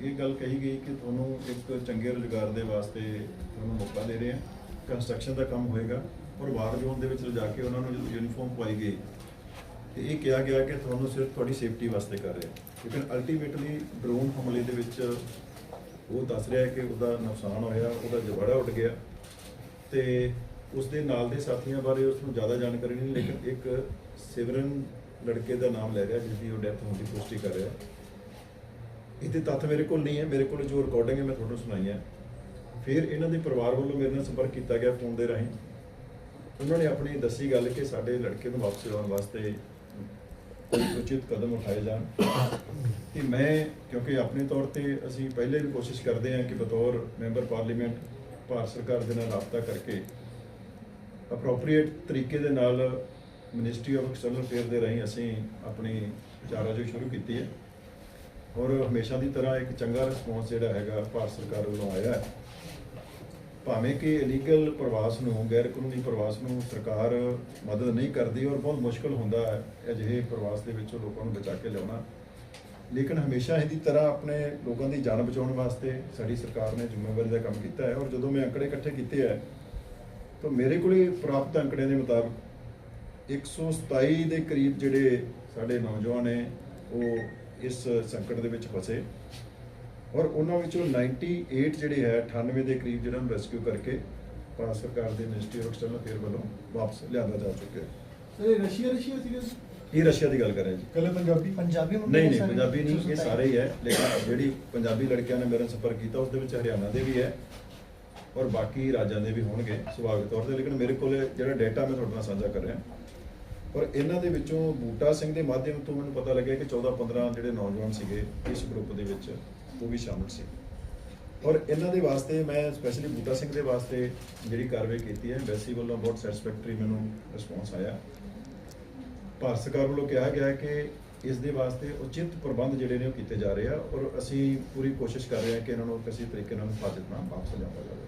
ਇਹ ਗੱਲ ਕਹੀ ਗਈ ਕਿ ਤੁਹਾਨੂੰ ਇੱਕ ਚੰਗੇ ਰੁਜ਼ਗਾਰ ਦੇ ਵਾਸਤੇ ਤੁਹਾਨੂੰ ਮੌਕਾ ਦੇ ਰਹੇ ਹਾਂ। ਕੰਸਟਰਕਸ਼ਨ ਦਾ ਕੰਮ ਹੋਏਗਾ ਔਰ ਵਾਰ ਜ਼ੋਨ ਦੇ ਵਿੱਚ ਲਿਜਾ ਕੇ ਉਹਨਾਂ ਨੂੰ ਜਦੋਂ ਯੂਨੀਫਾਰਮ ਪਾਈ ਗਈ, ਤੇ ਇਹ ਕਿਹਾ ਗਿਆ ਕਿ ਤੁਹਾਨੂੰ ਸਿਰਫ ਤੁਹਾਡੀ ਸੇਫਟੀ ਵਾਸਤੇ ਕਰ ਰਹੇ ਲੇਕਿਨ ਅਲਟੀਮੇਟਲੀ ਡਰੋਨ ਹਮਲੇ ਦੇ ਵਿੱਚ ਉਹ ਦੱਸ ਰਿਹਾ ਹੈ ਕਿ ਉਹਦਾ ਨੁਕਸਾਨ ਹੋਇਆ, ਉਹਦਾ ਜਵਾੜਾ ਉੱਡ ਗਿਆ ਤੇ ਉਸ ਦੇ ਨਾਲ ਦੇ ਸਾਥੀਆਂ ਬਾਰੇ ਉਸ ਨੂੰ ਜ਼ਿਆਦਾ ਜਾਣਕਾਰੀ ਨਹੀਂ, ਲੇਕਿਨ ਇੱਕ ਸਿਵਰਨ ਲੜਕੇ ਦਾ ਨਾਮ ਲੈ ਰਿਹਾ ਜਿਸ ਦੀ ਉਹ ਡੈਥ ਹੋਣ ਦੀ ਪੁਸ਼ਟੀ ਕਰ ਰਿਹਾ। ਇਹਦੇ ਤੱਥ ਮੇਰੇ ਕੋਲ ਨਹੀਂ ਹੈ, ਮੇਰੇ ਕੋਲ ਜੋ ਰਿਕਾਰਡਿੰਗ ਹੈ, ਮੈਂ ਤੁਹਾਨੂੰ ਸੁਣਾਈ ਹੈ ਫਿਰ ਇਹਨਾਂ ਦੇ ਪਰਿਵਾਰ ਵੱਲੋਂ ਮੇਰੇ ਨਾਲ ਸੰਪਰਕ ਕੀਤਾ ਗਿਆ ਫੋਨ ਦੇ ਰਾਹੀਂ। ਉਹਨਾਂ ਨੇ ਆਪਣੀ ਦੱਸੀ ਗੱਲ ਕਿ ਸਾਡੇ ਲੜਕੇ ਨੂੰ ਵਾਪਸ ਲਿਆਉਣ ਵਾਸਤੇ ਕੋਈ ਉਚਿਤ ਕਦਮ ਉਠਾਏ ਜਾਣ। ਕਿ ਮੈਂ, ਕਿਉਂਕਿ ਆਪਣੇ ਤੌਰ ਤੇ ਅਸੀਂ ਪਹਿਲੇ ਵੀ ਕੋਸ਼ਿਸ਼ ਕਰਦੇ ਹਾਂ ਕਿ ਬਤੌਰ ਮੈਂਬਰ ਪਾਰਲੀਮੈਂਟ ਭਾਰਤ ਸਰਕਾਰ ਦੇ ਨਾਲ ਰਾਬਤਾ ਕਰਕੇ ਅਪਰੋਪਰੀਏਟ ਤਰੀਕੇ ਦੇ ਨਾਲ ਮਿਨਿਸਟਰੀ ਆਫ ਐਕਸਟਰਨਲ ਅਫੇਅਰ ਦੇ ਰਾਹੀਂ ਅਸੀਂ ਆਪਣੀ ਚਾਰਾਜੋਈ ਸ਼ੁਰੂ ਕੀਤੀ ਹੈ। ਔਰ ਹਮੇਸ਼ਾ ਦੀ ਤਰ੍ਹਾਂ ਇੱਕ ਚੰਗਾ ਰਿਸਪੌਂਸ ਜਿਹੜਾ ਹੈਗਾ ਭਾਰਤ ਸਰਕਾਰ ਵੱਲੋਂ ਆਇਆ ਹੈ। ਭਾਵੇਂ ਕਿ ਇਲੀਗਲ ਪ੍ਰਵਾਸ ਨੂੰ ਗੈਰ ਕਾਨੂੰਨੀ ਪ੍ਰਵਾਸ ਨੂੰ ਸਰਕਾਰ ਮਦਦ ਨਹੀਂ ਕਰਦੀ ਔਰ ਬਹੁਤ ਮੁਸ਼ਕਲ ਹੁੰਦਾ ਹੈ ਅਜਿਹੇ ਪ੍ਰਵਾਸ ਦੇ ਵਿੱਚੋਂ ਲੋਕਾਂ ਨੂੰ ਬਚਾ ਕੇ ਲਿਆਉਣਾ। ਲੇਕਿਨ ਹਮੇਸ਼ਾ ਇਹਦੀ ਤਰ੍ਹਾਂ ਆਪਣੇ ਲੋਕਾਂ ਦੀ ਜਾਨ ਬਚਾਉਣ ਵਾਸਤੇ ਸਾਡੀ ਸਰਕਾਰ ਨੇ ਜ਼ਿੰਮੇਵਾਰੀ ਦਾ ਕੰਮ ਕੀਤਾ ਹੈ। ਔਰ ਜਦੋਂ ਮੈਂ ਅੰਕੜੇ ਇਕੱਠੇ ਕੀਤੇ ਹੈ, ਤਾਂ ਮੇਰੇ ਕੋਲੇ ਪ੍ਰਾਪਤ ਅੰਕੜਿਆਂ ਦੇ ਮੁਤਾਬਕ 127 ਦੇ ਕਰੀਬ ਜਿਹੜੇ ਸਾਡੇ ਨੌਜਵਾਨ ਨੇ, ਉਹ ਇਸ ਸੰਕਟ ਦੇ ਵਿੱਚ ਫਸੇ। ਔਰ ਉਹਨਾਂ ਵਿੱਚੋਂ 98 ਜਿਹੜੇ ਹੈ 98 ਦੇ ਕਰੀਬ ਜਿਹੜਾ ਨੂੰ ਰੈਸਕਿਊ ਕਰਕੇ ਭਾਰਤ ਸਰਕਾਰ ਦੇ ਮਿਨਿਸਟਰੀ ਆਫ ਐਕਸਟਰਨਲ ਅਫੇਅਰ ਵੱਲੋਂ ਵਾਪਸ ਲਿਆਂਦਾ ਜਾ ਚੁੱਕਿਆ ਹੈ। ਸਰ ਇਹ ਰਸ਼ੀਆ ਰਸ਼ੀਆ ਸੀਗਾ? ਇਹ ਰਸ਼ੀਆ ਦੀ ਗੱਲ ਕਰ ਰਿਹਾ ਜੀ। ਕੱਲੇ ਪੰਜਾਬੀ ਪੰਜਾਬੀ ਮੁੰਡੇ ਨਹੀਂ ਨਹੀਂ ਪੰਜਾਬੀ ਨਹੀਂ ਇਹ 127 ਸਾਰੇ ਹੀ ਹੈ ਲੇਕਿਨ ਜਿਹੜੀ ਪੰਜਾਬੀ ਲੜਕਿਆਂ ਨੇ ਮੇਰੇ ਨਾਲ ਸੰਪਰਕ ਕੀਤਾ ਉਸ ਦੇ ਵਿੱਚ ਹਰਿਆਣਾ ਦੇ ਵੀ ਹੈ ਔਰ ਬਾਕੀ ਰਾਜਾਂ ਦੇ ਵੀ ਹੋਣਗੇ ਸੁਭਾਵਿਕ ਤੌਰ ਤੇ। ਲੇਕਿਨ ਮੇਰੇ ਕੋਲ ਜਿਹੜਾ ਡਾਟਾ ਮੈਂ ਤੁਹਾਡੇ ਨਾਲ ਸਾਂਝਾ ਕਰ ਰਿਹਾ ਔਰ ਇਹਨਾਂ ਦੇ ਵਿੱਚੋਂ ਬੂਟਾ ਸਿੰਘ ਦੇ ਮਾਧਿਅਮ ਤੋਂ ਮੈਨੂੰ ਪਤਾ ਲੱਗਿਆ ਕਿ 14 15 ਜਿਹੜੇ ਨੌਜਵਾਨ ਸੀਗੇ, ਇਸ ਗਰੁੱਪ ਦੇ ਵਿੱਚ ਉਹ ਵੀ ਸ਼ਾਮਲ ਸੀ। ਔਰ ਇਹਨਾਂ ਦੇ ਵਾਸਤੇ ਮੈਂ ਸਪੈਸ਼ਲੀ ਬੂਟਾ ਸਿੰਘ ਦੇ ਵਾਸਤੇ ਜਿਹੜੀ ਕਾਰਵਾਈ ਕੀਤੀ ਹੈ ਐਮਬੈਸੀ ਵੱਲੋਂ ਬਹੁਤ ਸੈਟੀਸਫੈਕਟਰੀ ਮੈਨੂੰ ਰਿਸਪੌਂਸ ਆਇਆ। ਭਾਰਤ ਸਰਕਾਰ ਵੱਲੋਂ ਕਿਹਾ ਗਿਆ ਕਿ ਇਸ ਦੇ ਵਾਸਤੇ ਉਚਿਤ ਪ੍ਰਬੰਧ ਜਿਹੜੇ ਨੇ ਉਹ ਕੀਤੇ ਜਾ ਰਹੇ ਆ ਔਰ ਅਸੀਂ ਪੂਰੀ ਕੋਸ਼ਿਸ਼ ਕਰ ਰਹੇ ਹਾਂ ਕਿ ਇਹਨਾਂ ਨੂੰ ਕਿਸੇ ਤਰੀਕੇ ਨਾਲ ਹਿਫਾਜ਼ਤ ਨਾਲ ਵਾਪਸ ਲਿਆਂਦਾ ਜਾਵੇ।